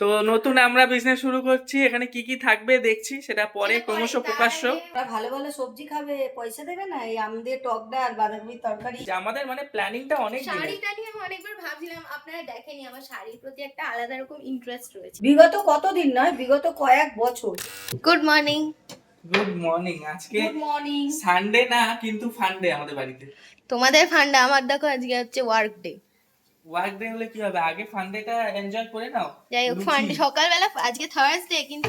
তো নতুন আমরা বিজনেস শুরু করছি। এখানে কি কি থাকবে দেখছি সেটা পরে ক্রমশ প্রকাশ্য। ভালো ভালো সবজি খাবে পয়সা দেবে না? এই আম দিয়ে টক ডাল বাঁধাকপির তরকারি। যে আমাদের মানে প্ল্যানিংটা অনেক। শাড়িটা নিয়ে আমি অনেকবার ভাবছিলাম আপনারা দেখেনি আমার শাড়ির প্রতি একটা আলাদা রকম ইন্টারেস্ট রয়েছে। বিগত কতদিন নয় বিগত কয়েক বছর। গুড মর্নিং গুড মর্নিং আজকে গুড মর্নিং সানডে না কিন্তু ফান্ডে আমাদের বাড়িতে। তোমাদের ফান্ডে আমার দেখো আজকে হচ্ছে ওয়ার্ক ডে ওয়ার্ক ডে হলে কি হবে? আগে ফান্ডেটা এনজয় করে নাও। যাই হোক। ফান্ডে সকালবেলা আজকে থার্সডে কিন্তু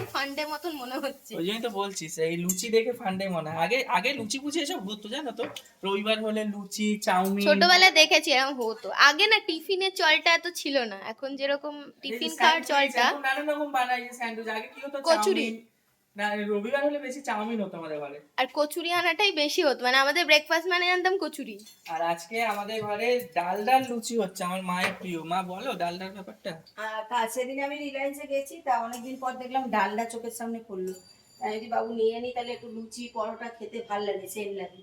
মতন মনে হচ্ছে। ওই জন্যই তো বলছি এই লুচি দেখে ফান্ডে মনে হয়। আগে আগে লুচি পুচি এসব হতো জানো তো? রবিবার হলে লুচি চাউমিন। ছোটবেলায় দেখেছি এরকম হতো। আগে না টিফিনের চলটা এত ছিল না। এখন যেরকম টিফিন খাওয়ার চলটা নানান রকম বানাই স্যান্ডউইচ আগে কি হতো? কচুরি। না রবিবার হলে বেশি চাউমিন হতো আমাদের ঘরে। আর কচুরি আনাটাই বেশি হতো মানে আমাদের ব্রেকফাস্ট মানে জানতাম কচুরি। আর আজকে আমাদের ঘরে ডাল ডাল লুচি হচ্ছে আমার মায়ের প্রিয়। মা বলো ডাল ডাল ব্যাপারটা? আর সেদিন আমি রিলায়েন্সে গেছি তা অনেকদিন পর দেখলাম ডালটা চোখের সামনে পড়ল। তাই যদি বাবু নিয়ে নি তাহলে একটু লুচি পরোটা খেতে ভালো লাগে সেন লাগে।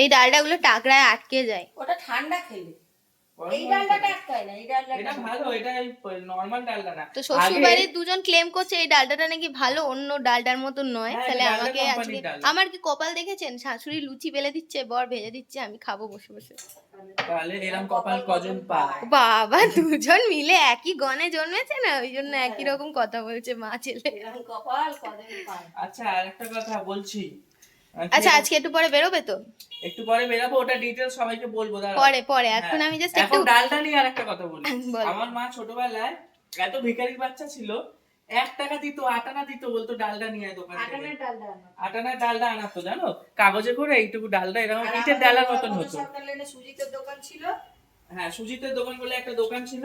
এই ডালডাগুলো টাকরায় আটকে যায়। ওটা ঠান্ডা খেলে। তো শ্বশুর বাড়ির দুজন ক্লেম করছে এই ডালটাটা নাকি ভালো অন্য ডালটার মতন নয়। হ্যাঁ, তাহলে আমাকে আজকে আমার কি কপাল দেখেছেন? শাশুড়ি লুচি বেলে দিচ্ছে বর ভেজে দিচ্ছে আমি খাব বসে বসে। তাহলে এরকম কপাল কজন পায়? বাবা দুজন মিলে একই গনে জন্মেছে না? ওই জন্য একই রকম কথা বলছে মা ছেলে। এরকম কপাল পায়? আচ্ছা আর একটা কথা বলছি। আচ্ছা আজকে একটু পরে বেরোবে তো? একটু পরে বেরাবো ওটা ডিটেলস সবাইকে বলব দাঁড়াও। পরে পরে এখন হ্যাঁ, আমি জাস্ট একটু ডালটা নিয়ে আর একটা কথা বলি। আমার মা ছোটবেলায় এত ভিখারির বাচ্চা ছিল এক টাকা দিত আটানা দিত বলতো ডালটা নিয়ে আয় দোকান থেকে। ডালটা আনো। আটানা ডালটা আনাতো জানো? কাগজে করে এইটুকু ডালটা এরকম ইটের ডালার মতন হতো। সুজিতের দোকান ছিল। হ্যাঁ সুজিতের দোকান বলে একটা দোকান ছিল।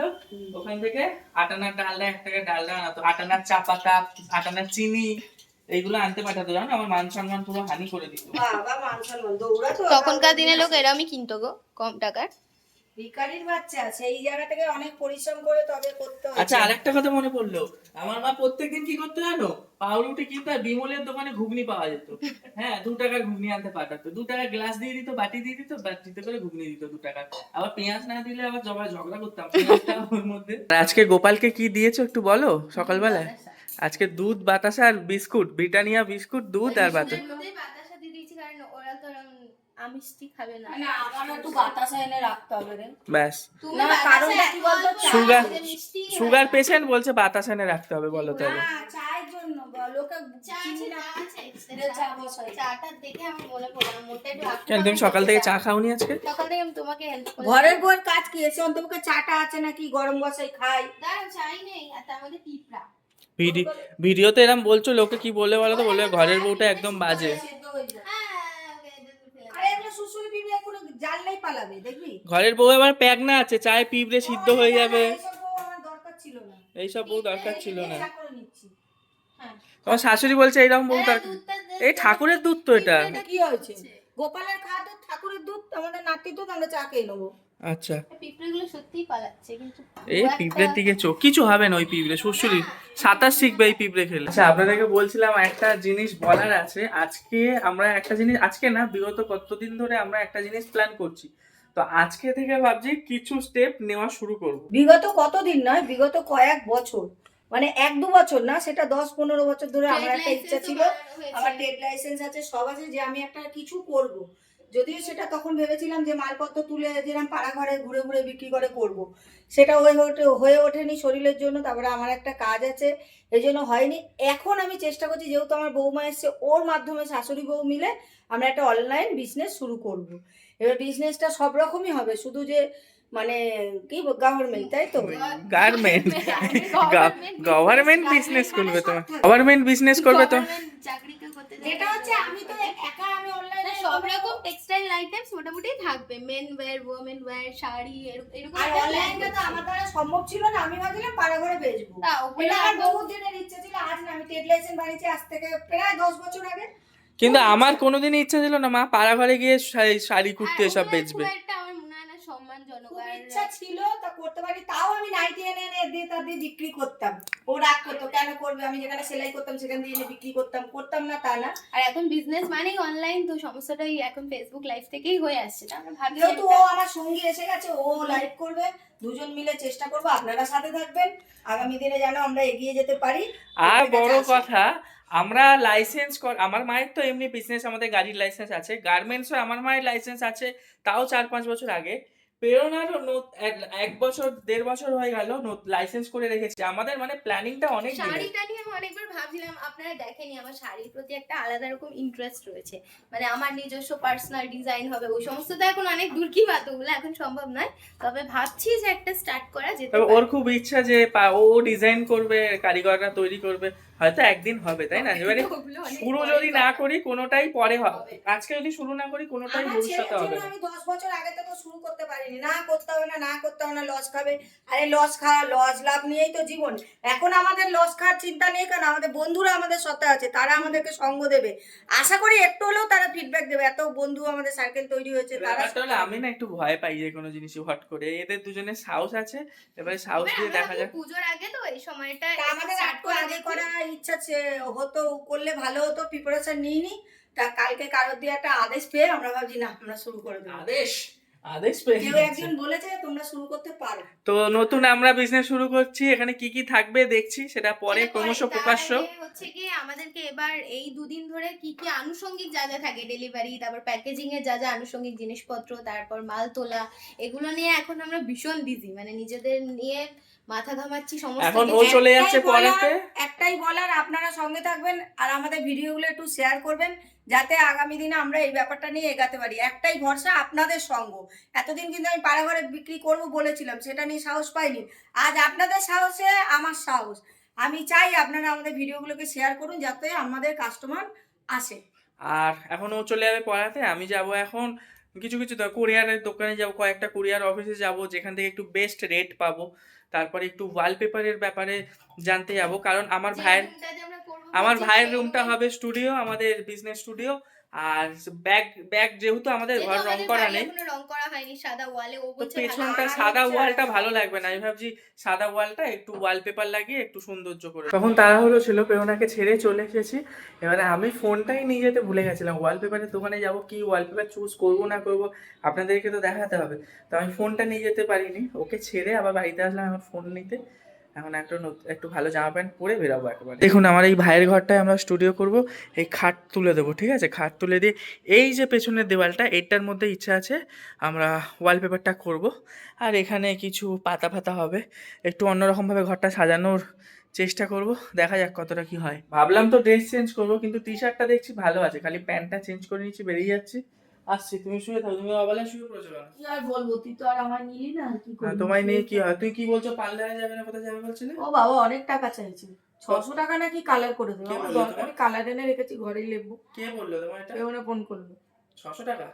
ওখান থেকে আটানার ডালটা এক টাকা ডালটা আনাতো। আটানার চা পাতা আটানার চিনি এইগুলো আনতে পাঠাতো জানো? আমার মান সম্মান পুরো হানি করে দিত। বাবা মান সম্মান দৌড়াতো। তখনকার দিনে লোক এরমই কিনতো গো কম টাকার। ভিখারির বাচ্চা সেই জায়গা থেকে অনেক পরিশ্রম করে তবে করতে হয়েছে আচ্ছা আরেকটা কথা মনে পড়ল। আমার মা প্রত্যেকদিন কি করতো জানো? পাউরুটি কিন্তু আর বিমলের দোকানে ঘুগনি পাওয়া যেত। হ্যাঁ দু টাকার ঘুগনি আনতে পাঠাতো। দু টাকার গ্লাস দিয়ে দিত বাটি দিয়ে দিত বাটিতে করে ঘুগনি দিত দু টাকা। আবার পেঁয়াজ না দিলে আবার জবা ঝগড়া করতাম। ওর মধ্যে। আজকে গোপালকে কি দিয়েছ একটু বলো সকালবেলায়? আজকে দুধ বাতাসা আর বিস্কুট ব্রিটানিয়া বিস্কুট দুধ আর বাতাসা। বাতাসা দিয়ে দিয়েছি কারণ ওরা তো আমিষ্টি খাবে না। না আমার একটু বাতাসা এনে রাখতে হবে রে। ব্যাস। তুমি না, বাতাসা কি বলতো? সুগার সুগার পেশেন্ট বলছে বাতাসা এনে রাখতে হবে বলো তাহলে। না চায়ের জন্য লোকে চা না। চা আছে। দে চা বসাই। চাটা দেখে আমার মনে পড়ল মোটা একটু তুমি সকাল থেকে চা খাওনি আজকে? সকাল থেকে আমি তোমাকে হেল্প করি ঘরের বউয়ের কাজ কি? এসে অন্তপক্ষে চাটা আছে নাকি? গরম বসাই খাই। দাঁড়াও চাই নেই আর তার মধ্যে পিঁপড়া। ভিডিওতে এরম বলছো, লোকে কি বলে বলো তো? বলবে ঘরের বউটা একদম বাজে। ঘরের বউ আবার প্যাক না আছে, চায় পিঁপড়ে সিদ্ধ হয়ে যাবে। এইসব বউ দরকার ছিল না। তোমার শাশুড়ি বলছে এইরকম বউ দরকার। এই ঠাকুরের দুধ তো এটা। কি হয়েছে? গোপালের খাওয়া ঠাকুরের দুধ, আমাদের নাতির দুধ, আমরা চা খেয়ে নেব। আচ্ছা। পিঁপড়েগুলো সত্যিই পালাচ্ছে কিন্তু এই পিঁপড়ের দিকে চোখ কিছু হবে না ওই পিঁপড়ে শ্বশুরি সাঁতার শিখবে এই পিঁপড়ে খেলে। আচ্ছা আপনাদেরকে বলছিলাম একটা জিনিস বলার আছে। আজকে আমরা একটা জিনিস আজকে না বিগত কতদিন ধরে আমরা একটা জিনিস প্ল্যান করছি। তো আজকে থেকে ভাবছি কিছু স্টেপ নেওয়া শুরু করব। বিগত কতদিন নয় বিগত কয়েক বছর। মানে এক দু বছর না সেটা দশ পনেরো বছর ধরে আমার একটা ইচ্ছা ছিল। আমার ট্রেড লাইসেন্স আছে সব আছে যে আমি একটা কিছু করব। যদিও সেটা তখন ভেবেছিলাম যে মালপত্র তুলে যেরকম পাড়া ঘরে ঘুরে ঘুরে বিক্রি করে করব। সেটা হয়ে ওঠে, হয়ে ওঠেনি শরীরের জন্য, তারপরে আমার একটা কাজ আছে, এই জন্য হয়নি এখন আমি চেষ্টা করছি, যেহেতু আমার বৌমা এসছে, ওর মাধ্যমে শাশুড়ি বউ মিলে আমরা একটা অনলাইন বিজনেস শুরু করব। এবার বিজনেসটা সব রকমই হবে, শুধু যে মানে কি গভর্নমেন্ট তাই তো? গার্মেন্ট গভর্নমেন্ট বিজনেস করবে তো। গভর্নমেন্ট বিজনেস করবে তো? যেটা হচ্ছে আমি তো একা আমি অনলাইনে সব রকম টেক্সটাইল আইটেমস মোটামুটি থাকবে। Men wear women wear sari এরকম আর অনলাইনটা তো আমার দ্বারা সম্ভব ছিল না। আমি ভাবছিলাম পাড়া ঘরে বেচবো। তা ওগুলো এটা আমার একদম- দিনের ইচ্ছে ছিল। আজ না আমি ট্রেড লাইসেন্স বানিয়েছি আজ থেকে প্রায় দশ বছর আগে। কিন্তু আমার কোনোদিনই ইচ্ছা ছিল না মা পাড়া ঘরে গিয়ে শাড়ি- শাড়ি কুর্তি হ্যাঁ, এসব ওগুলো বেচবে। খুব ইচ্ছা ছিল তা করতে পারি তাও আমি নাইটি এনে এনে দিয়ে তা দিয়ে বিক্রি করতাম। ও রাগ করতো কেন করবে? আমি যেখানে সেলাই করতাম সেখান দিয়ে এনে বিক্রি করতাম। করতাম না তা না। আর এখন বিজনেস মানেই অনলাইন তো সমস্যাটাই এখন ফেসবুক লাইভ থেকেই হয়ে আসছে। আমরা যেহেতু ও আমার সঙ্গী এসে গেছে ও লাইভ করবে দুজন মিলে চেষ্টা করব আপনারা সাথে থাকবেন। আগামী দিনে যেন আমরা এগিয়ে যেতে পারি। আর বড় কথা আমরা লাইসেন্স কর আমার মায়ের তো এমনি বিজনেস আমাদের গাড়ির লাইসেন্স আছে। গার্মেন্টসও আমার মায়ের লাইসেন্স আছে তাও চার পাঁচ বছর আগে। প্রেরণারও নো- এক- বছর দেড় বছর হয়ে গেল লাইসেন্স করে রেখেছি। আমাদের মানে প্ল্যানিংটা অনেক শাড়িটা নিয়ে আমি অনেকবার ভাবছিলাম আপনারা দেখেনি আমার শাড়ির প্রতি একটা আলাদা রকম ইন্টারেস্ট রয়েছে। মানে আমার নিজস্ব পার্সোনাল ডিজাইন হবে ওই সমস্ত তো এখন অনেক দূর কি বাত ওগুলো এখন সম্ভব নয়। তবে ভাবছি যে একটা স্টার্ট করা যেতে তবে ওর খুব ইচ্ছা যে ও ডিজাইন করবে কারিগররা তৈরি করবে। হয়তো একদিন হবে তাই না? এবারে শুরু যদি না করি কোনোটাই পরে হবে। আজকে যদি শুরু না করি কোনোটাই ভবিষ্যতে হবে আমি দশ বছর আগে থেকে শুরু করতে পারিনি। না করতে হবে না না করতে হবে না লস খাবে। আরে লস খাওয়া লস লাভ নিয়েই তো জীবন। এখন আমাদের লস খাওয়ার চিন্তা নেই কারণ আমাদের বন্ধুরা আমাদের সাথে আছে তারা আমাদেরকে সঙ্গ দেবে। আশা করি একটু হলেও তারা ফিডব্যাক দেবে। এত বন্ধু আমাদের সার্কেল তৈরি হয়েছে তারা আমি না একটু ভয় পাই যে কোনো জিনিসই হট করে। এদের দুজনের সাহস আছে এবারে সাহস দিয়ে দেখা যাক। পুজোর আগে তো এই সময়টা আমাদের করে আগে করা ইচ্ছা হতো করলে ভালো হতো প্রিপারেশন নিইনি তা কালকে কারোর দিয়ে একটা আদেশ পেয়ে আমরা ভাবছি না আমরা শুরু করে দেবো। আদেশ? আদেশ পেয়ে কেউ একজন বলেছে তোমরা শুরু করতে পারো। তো নতুন আমরা বিজনেস শুরু করছি এখানে কি কি থাকবে দেখছি সেটা পরে ক্রমশ প্রকাশ্য। হচ্ছে কি আমাদেরকে এবার এই দুদিন ধরে কি কি আনুষঙ্গিক যা যা থাকে ডেলিভারি তারপর প্যাকেজিং এর যা যা আনুষঙ্গিক জিনিসপত্র তারপর মাল তোলা এগুলো নিয়ে এখন আমরা ভীষণ বিজি মানে নিজেদের নিয়ে মাথা ঘামাচ্ছি সমস্ত এখন ও চলে যাচ্ছে পড়াতে একটাই বলার আপনারা সঙ্গে থাকবেন আর আমাদের ভিডিওগুলো একটু শেয়ার করবেন যাতে আগামী দিনে আমরা এই ব্যাপারটা নিয়ে এগাতে পারি। একটাই ভরসা আপনাদের সঙ্গ। এতদিন কিন্তু আমি পাড়া ঘরে বিক্রি করব বলেছিলাম সেটা নিয়ে সাহস পাইনি। আজ আপনাদের সাহসে আমার সাহস। আমি চাই আপনারা আমাদের ভিডিওগুলোকে শেয়ার করুন যাতে আমাদের কাস্টমার আসে। আর এখন ও চলে যাবে পড়াতে আমি যাব এখন কিছু কিছু কুরিয়ারের দোকানে যাব কয়েকটা কুরিয়ার অফিসে যাব যেখান থেকে একটু বেস্ট রেট পাবো। তারপরে একটু ওয়ালপেপারের ব্যাপারে জানতে যাব। কারণ আমার ভাইয়ের আমার ভাইয়ের রুমটা হবে স্টুডিও আমাদের বিজনেস স্টুডিও আর ব্যাগ ব্যাগ যেহেতু আমাদের ঘর রং করা নেই রং করা হয়নি সাদা ওয়ালে ও বলছে পেছনটা সাদা ওয়ালটা ভালো লাগবে না। আমি ভাবছি সাদা ওয়ালটা একটু ওয়ালপেপার লাগিয়ে একটু সৌন্দর্য করে তখন তারা তাড়াহুড়ো ছিল প্রেরণাকে ছেড়ে চলে এসেছি। এবারে আমি ফোনটাই নিয়ে যেতে ভুলে গেছিলাম। ওয়ালপেপারের দোকানে যাব কি ওয়ালপেপার চুজ করব না করব আপনাদেরকে তো দেখাতে হবে। তো আমি ফোনটা নিয়ে যেতে পারিনি। ওকে ছেড়ে আবার বাড়িতে আসলাম আমার ফোন নিতে। এখন একটা একটু ভালো জামা প্যান্ট পরে বেরোবো একবার। দেখুন, আমার এই ভাইয়ের ঘরটায় আমরা স্টুডিও করব, এই খাট তুলে দেবো, ঠিক আছে? খাট তুলে দিয়ে এই যে পেছনের দেওয়ালটা এইটার মধ্যে ইচ্ছা আছে আমরা ওয়ালপেপারটা করব। আর এখানে কিছু পাতা ফাতা হবে, একটু অন্যরকমভাবে ঘরটা সাজানোর চেষ্টা করব, দেখা যাক কতটা কি হয়। ভাবলাম তো ড্রেস চেঞ্জ করব, কিন্তু টি শার্টটা দেখছি ভালো আছে, খালি প্যান্টটা চেঞ্জ করে নিচ্ছি, বেরিয়ে যাচ্ছি। আসছি তুমি শুয়ে থাকো তুমি অবেলা শুয়ে পড়েছো কেন? কি আর বলব? তুই তো আর আমার নিলি না কি হ্যাঁ, তোমায় নিয়ে কি হয়? তুই কি বলছো পার্লারে যাবে না কোথায় যাবে বলছিলে? ও বাবা অনেক টাকা চাইছে। ছশো টাকা নাকি কালার করে দেবো আমার কালার এনে রেখেছি ঘরেই লেবু কে বলল তোমার এটা? কেউ না ফোন করল। ছশো টাকা?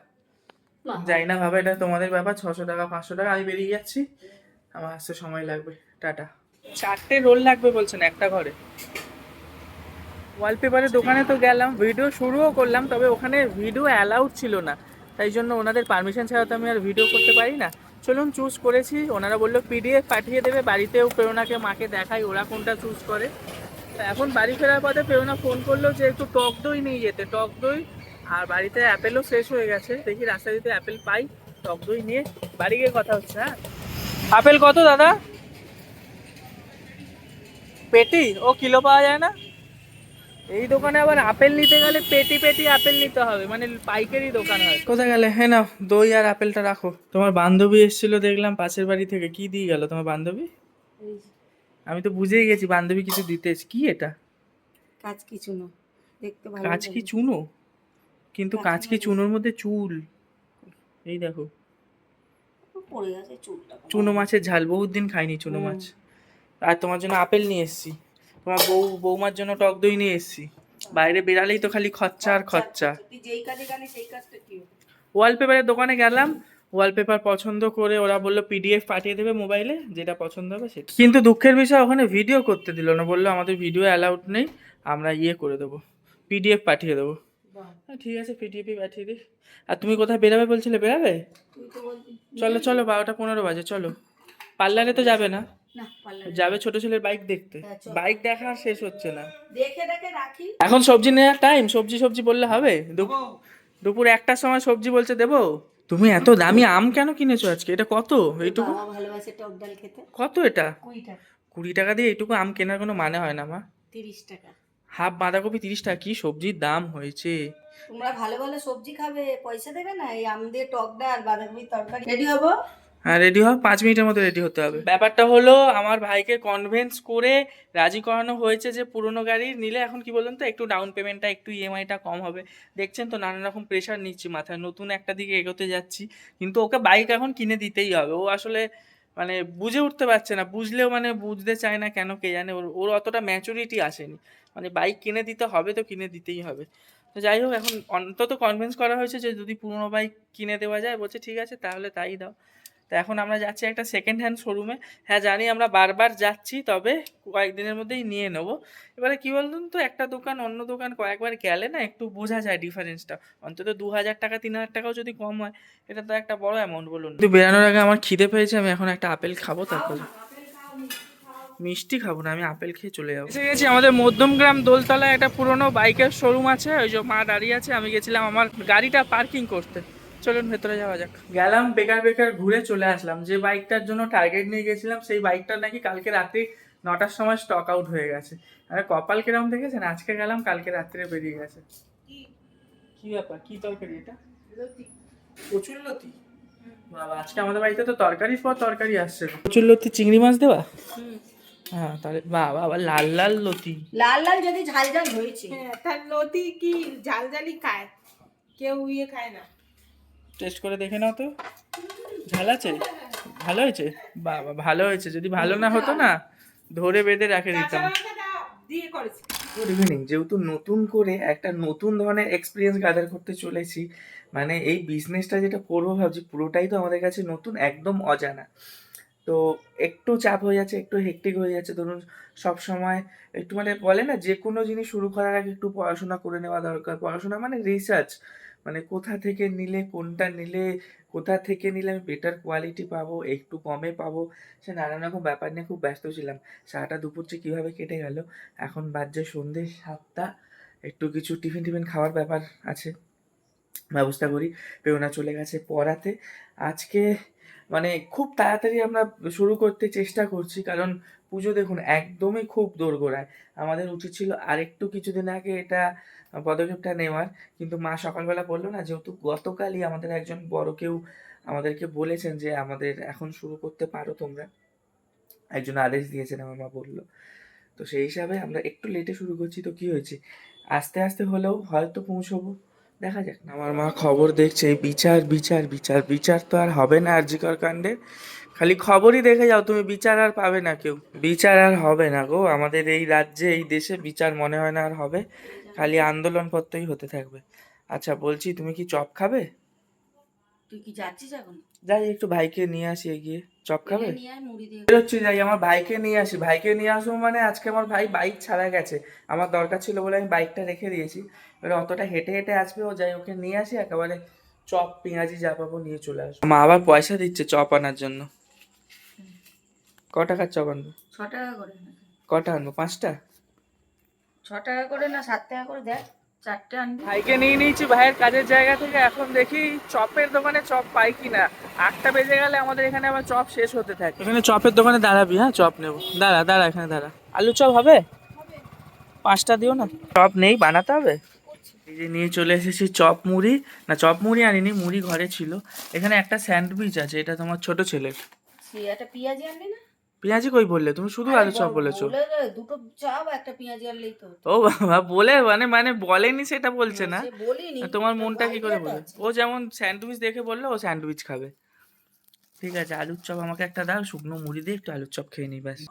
যাই না ভাবে এটা তোমাদের ব্যাপার ছশো টাকা পাঁচশো টাকা আমি বেরিয়ে যাচ্ছি। আমার আসতে সময় লাগবে। টাটা। চারটে রোল লাগবে বলছেন একটা ঘরে। ওয়ালপেপারের দোকানে তো গেলাম ভিডিও শুরুও করলাম, তবে ওখানে ভিডিও অ্যালাউড ছিল না। তাই জন্য ওনাদের পারমিশন ছাড়া তো আমি আর ভিডিও করতে পারি না। চলুন চুজ করেছি, ওনারা বলল পিডিএফ পাঠিয়ে দেবে, বাড়িতেও প্রেরণাকে মাকে দেখাই ওরা কোনটা চুজ করে। তা এখন বাড়ি ফেরার পথে প্রেরণা ফোন করল যে একটু টক দই নিয়ে যেতে, টক দই। আর বাড়িতে অ্যাপেলও শেষ হয়ে গেছে, দেখি রাস্তা যদি অ্যাপেল পাই, টক দই নিয়ে বাড়ি গিয়ে কথা হচ্ছে হ্যাঁ। আপেল কত দাদা? পেটি? ও কিলো পাওয়া যায় না? এই দোকানে আবার আপেল নিতে গেলে পেটি পেটি আপেল নিতে হবে মানে পাইকারি দোকান হয়। কোথায় গেলে? হ্যাঁ না দই আর আপেলটা রাখো। তোমার বান্ধবী এসেছিল দেখলাম পাশের বাড়ি থেকে কি দিয়ে গেল তোমার বান্ধবী? আমি তো বুঝেই গেছি বান্ধবী কিছু দিতে কি এটা? কাজ কিছু না দেখতে ভালো কাজ কি চুনো? কিন্তু কাজ কি চুনোর মধ্যে চুল? এই দেখো। পড়ে গেছে চুলটা। চুনো মাছের ঝাল বহুত দিন খাইনি চুনো মাছ। আর তোমার জন্য আপেল নিয়ে এসেছি। তোমার বউ বৌমার জন্য টক দই নিয়ে এসেছি। বাইরে বেরালেই তো খালি খরচা আর খরচা। ওয়ালপেপারের দোকানে গেলাম ওয়ালপেপার পছন্দ করে ওরা বলল পিডিএফ পাঠিয়ে দেবে মোবাইলে যেটা পছন্দ হবে সেটা। কিন্তু দুঃখের বিষয় ওখানে ভিডিও করতে দিল না বলল আমাদের ভিডিও অ্যালাউড নেই আমরা ইয়ে করে দেবো পিডিএফ পাঠিয়ে দেবো। হ্যাঁ, ঠিক আছে পিডিএফই পাঠিয়ে দিই আর তুমি কোথায় বেরাবে বলছিলে বেরাবে চলো চলো বারোটা পনেরো বাজে চলো। পার্লারে তো যাবে না। না যাবে ছোট ছেলের বাইক দেখতে। হ্যাঁ, বাইক দেখা আর শেষ হচ্ছে না। দেখে দেখে রাখি। এখন সবজি নেওয়ার টাইম সবজি সবজি বললে হবে? দুপুর দুপুর একটার সময় সবজি বলছে দেবো? তুমি এত দামি আম কেন কিনেছো আজকে? এটা কত? এইটুকু? ভালোবাসে টক ডাল খেতে। কত এটা? কুড়ি টাকা। কুড়ি টাকা দিয়ে এইটুকু আম কেনার কোনো মানে হয় না মা। তিরিশ টাকা। হাফ বাঁধাকপি তিরিশ টাকা কি সবজির দাম হয়েছে? তোমরা ভালো ভালো সবজি খাবে পয়সা দেবে না? এই আম দিয়ে টক ডাল বাঁধাকপির তরকারি। রেডি হব? হ্যাঁ রেডি হও, পাঁচ মিনিটের মধ্যে রেডি হতে হবে। ব্যাপারটা হলো, আমার ভাইকে কনভেন্স করে রাজি করানো হয়েছে যে পুরোনো গাড়ি নিলে এখন কি বলুন তো, একটু ডাউন পেমেন্টটা একটু ইএমআইটা কম হবে। দেখছেন তো নানান রকম প্রেশার নিচ্ছি মাথায়, নতুন একটা দিকে এগোতে যাচ্ছি। কিন্তু ওকে বাইক এখন কিনে দিতেই হবে। ও আসলে মানে বুঝে উঠতে পারছে না, বুঝলেও মানে বুঝতে চায় না কেন কে জানে, ওর ওর অতটা ম্যাচুরিটি আসেনি। মানে বাইক কিনে দিতে হবে তো কিনে দিতেই হবে। তো যাই হোক, এখন অন্তত কনভিন্স করা হয়েছে যে যদি পুরোনো বাইক কিনে দেওয়া যায়, বলছে ঠিক আছে, তাহলে তাই দাও। তো এখন আমরা যাচ্ছি একটা সেকেন্ড হ্যান্ড শোরুমে হ্যাঁ জানি আমরা বারবার যাচ্ছি তবে কয়েকদিনের মধ্যেই নিয়ে নেব। এবারে কি বলুন তো একটা দোকান অন্য দোকান কয়েকবার গেলে না একটু বোঝা যায় ডিফারেন্সটা অন্তত দু হাজার টাকা তিন হাজার টাকাও যদি কম হয় এটা তো একটা বড় অ্যামাউন্ট বলুন। কিন্তু বেরানোর আগে আমার খিদে পেয়েছে আমি এখন একটা আপেল খাব তারপরে মিষ্টি খাব না আমি আপেল খেয়ে চলে যাব। এসে গেছি আমাদের মধ্যমগ্রাম দোলতলায় একটা পুরনো বাইকের শোরুম আছে ওই যে মা দাঁড়িয়ে আছে আমি গেছিলাম আমার গাড়িটা পার্কিং করতে। চলুন ভেতরে যাওয়া যাক। গেলাম বেকার বেকার ঘুরে চলে আসলাম। যে বাইকটার জন্য টার্গেট নিয়ে গেছিলাম সেই বাইকটা নাকি কালকে রাত্রি নটার সময় স্টক আউট হয়ে গেছে। আরে কপাল কিরম দেখেছেন? আজকে গেলাম কালকে রাত্রে বেরিয়ে গেছে। কি? ব্যাপার? কি তরকারি এটা? প্রচুর লতি? বাবা আজকে আমাদের বাড়িতে তো তরকারির পর তরকারি আসছে। প্রচুর লতি চিংড়ি মাছ দেওয়া হ্যাঁ তাহলে বাবা আবার লাল লাল লতি। লাল লাল যদি ঝাল ঝাল হয়েছে। হ্যাঁ তার লতি কি ঝালঝালি খায়। কেউ ইয়ে খায় না। টেস্ট করে দেখে নাও তো। ঝাল আছে? ভালো হয়েছে? বাবা ভালো হয়েছে। যদি ভালো না হতো না ধরে বেঁধে রাখে দিতাম। গুড ইভিনিং যেহেতু নতুন করে একটা নতুন ধরনের এক্সপিরিয়েন্স গ্যাদার করতে চলেছি মানে এই বিজনেসটা যেটা করব ভাবছি পুরোটাই তো আমাদের কাছে নতুন একদম অজানা। তো একটু চাপ হয়ে যাচ্ছে একটু হেক্টিক হয়ে যাচ্ছে। ধরুন সব সময় একটু মানে বলে না যে কোনো জিনিস শুরু করার আগে একটু পড়াশোনা করে নেওয়া দরকার। পড়াশোনা মানে রিসার্চ মানে কোথা থেকে নিলে, কোনটা নিলে, কোথা থেকে নিলে আমি বেটার কোয়ালিটি পাবো, একটু কমে পাবো? সে নানান রকম ব্যাপার নিয়ে খুব ব্যস্ত ছিলাম। সারাটা দুপুর যে কীভাবে কেটে গেল, এখন বাজছে সন্ধে সাতটা। একটু কিছু টিফিন টিফিন খাওয়ার ব্যাপার আছে। ব্যবস্থা করি। প্রেরণা চলে গেছে পড়াতে। আজকে মানে খুব তাড়াতাড়ি আমরা শুরু করতে চেষ্টা করছি, কারণ পুজো দেখুন, একদমই খুব দোরগোড়ায়। আমাদের উচিত ছিল আরেকটু কিছুদিন আগে এটা পদক্ষেপটা নেওয়ার। কিন্তু মা সকালবেলা বলল না, যেহেতু গতকালই আমাদের একজন বড় কেউ আমাদেরকে বলেছেন যে আমাদের এখন শুরু করতে পারো তোমরা। একজন আদেশ দিয়েছেন, আমার মা বলল। তো সেই হিসাবে আমরা একটু লেটে শুরু করছি। তো কি হয়েছে? আস্তে আস্তে হলেও হয়তো পৌঁছবো। দেখা যাক আমার মা খবর দেখছে বিচার বিচার বিচার বিচার তো আর হবে না আরজিকর কাণ্ডে। খালি খবরই দেখে যাও, তুমি বিচার আর পাবে না কেউ। বিচার আর হবে না গো, আমাদের এই রাজ্যে, এই দেশে বিচার মনে হয় না আর হবে। খালি আন্দোলন পত্রই হতে থাকবে। আচ্ছা বলছি, তুমি কি চপ খাবে? তুই কি যাচ্ছিস এখন? যাই একটু ভাইকে নিয়ে আসি এগিয়ে। চপ খাবে? বেরোচ্ছি যাই আমার ভাইকে নিয়ে আসি। ভাইকে নিয়ে আসব মানে আজকে আমার ভাই বাইক ছাড়া গেছে। আমার দরকার ছিল বলে আমি বাইকটা রেখে দিয়েছি। এবারে অতটা হেঁটে হেঁটে আসবে ও যাই ওকে নিয়ে আসি একেবারে চপ পেঁয়াজি যা পাবো নিয়ে চলে আসব। মা আবার পয়সা দিচ্ছে চপ আনার জন্য। ক টাকার চপ আনব? ছ টাকা করে। কটা আনব? পাঁচটা? ছ টাকা করে না সাত টাকা করে দেখ। চারটে আনবি। ভাইকে নিয়ে নিয়েছি ভাইয়ের কাজের জায়গা থেকে। এখন দেখি চপের দোকানে চপ পাই কিনা। আটটা বেজে গেলে আমাদের এখানে আবার চপ শেষ হতে থাকে। এখানে চপের দোকানে দাঁড়াবি হ্যাঁ? চপ নেব। দাঁড়া দাঁড়া এখানে দাঁড়া। আলু চপ হবে? পাঁচটা দিও না? চপ নেই বানাতে হবে? এই যে নিয়ে চলে এসেছি চপ মুড়ি। না চপ মুড়ি আনিনি মুড়ি ঘরে ছিল। এখানে একটা স্যান্ডউইচ আছে এটা তোমার ছোট ছেলের। একটা পেঁয়াজি আনলি না? পেঁয়াজি কই বললে? তুমি শুধু আলু চপ বলেছ। দুটো চাপ একটা পেঁয়াজি আনলেই তো। ও বাবা বলে মানে মানে বলেনি সেটা বলছে না তোমার মনটা কি করে বলে ও যেমন স্যান্ডউইচ দেখে বলল ও স্যান্ডউইচ খাবে। ঠিক আছে আলুর চপ আমাকে একটা দাও শুকনো মুড়ি দিয়ে একটু আলুর চপ খেয়ে নিই ব্যাস।